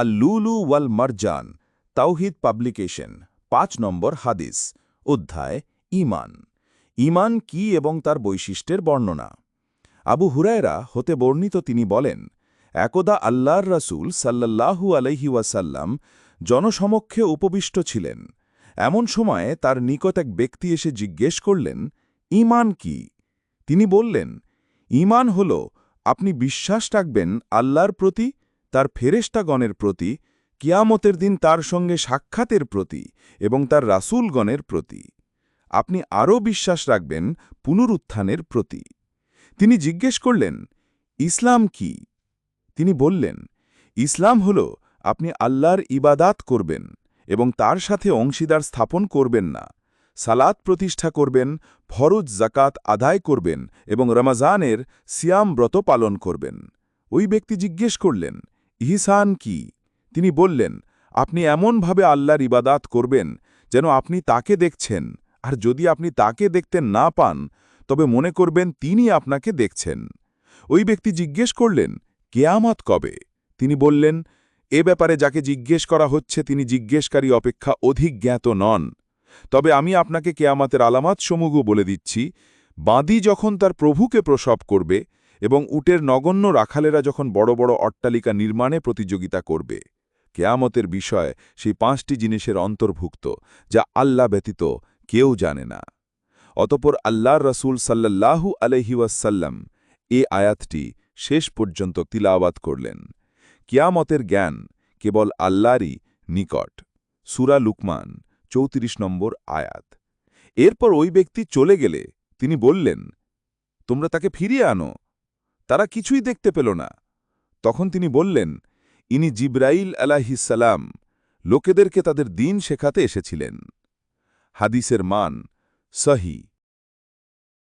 আল লুলু ওয়াল মারজান তাওহিদ পাবলিকেশন, পাঁচ নম্বর হাদিস, অধ্যায় ইমান ইমান কি এবং তার বৈশিষ্ট্যের বর্ণনা? আবু হুরায়রা হতে বর্ণিত তিনি বলেন, একদা আল্লাহর রাসূল সাল্লাল্লাহু আলাইহি ওয়াসাল্লাম জনসমক্ষে উপবিষ্ট ছিলেন। এমন সময়ে তার নিকট এক ব্যক্তি এসে জিজ্ঞেস করলেন ইমান কি? তিনি বললেন ইমান হল, আপনি বিশ্বাস রাখবেন আল্লাহর প্রতি তার ফেরেশতাগণের প্রতি, কিয়ামতের দিন তার সঙ্গে সাক্ষাতের প্রতি এবং তার রাসূলগণের প্রতি। আপনি আরও বিশ্বাস রাখবেন পুনরুত্থানের প্রতি। তিনি জিজ্ঞেস করলেন, ইসলাম কি? তিনি বললেন, ইসলাম হল আপনি আল্লাহর ইবাদাত করবেন এবং তার সাথে অংশীদার স্থাপন করবেন না। সালাত প্রতিষ্ঠা করবেন, ফরজ জাকাত আদায় করবেন এবং রমাজানের সিয়াম ব্রত পালন করবেন। ওই ব্যক্তি জিজ্ঞেস করলেন ইহসান কি? তিনি বললেন, আপনি এমনভাবে আল্লাহর ইবাদাত করবেন যেন আপনি তাকে দেখছেন, আর যদি আপনি তাকে দেখতে না পান, তবে মনে করবেন তিনি আপনাকে দেখছেন। ওই ব্যক্তি জিজ্ঞেস করলেন, কেয়ামত কবে? তিনি বললেন, এ ব্যাপারে যাকে জিজ্ঞেস করা হচ্ছে তিনি জিজ্ঞেসকারী অপেক্ষা অধিক জ্ঞাত নন। তবে আমি আপনাকে কেয়ামাতের আলামাত সমূহ বলে দিচ্ছি। বাঁদি যখন তার প্রভুকে প্রসব করবে এবং উটের নগণ্য রাখালেরা যখন বড় বড় অট্টালিকা নির্মাণে প্রতিযোগিতা করবে, কেয়ামতের বিষয় সেই পাঁচটি জিনিসের অন্তর্ভুক্ত, যা আল্লাহ ব্যতীত কেউ জানে না। অতপর আল্লাহর রসুল সাল্লাল্লাহু আলহিউসাল্লাম এ আয়াতটি শেষ পর্যন্ত তিলাওয়াত করলেন। কিয়ামতের জ্ঞান কেবল আল্লাহরই নিকট। সুরা লুকমান, চৌত্রিশ নম্বর আয়াত। এরপর ওই ব্যক্তি চলে গেলে তিনি বললেন, তোমরা তাকে ফিরিয়ে আনো। তারা কিছুই দেখতে পেল না। তখন তিনি বললেন, ইনি জিব্রাইল আলাহিসাল্লাম লোকেদেরকে তাদের দিন শেখাতে এসেছিলেন। হাদিসের মান সহি।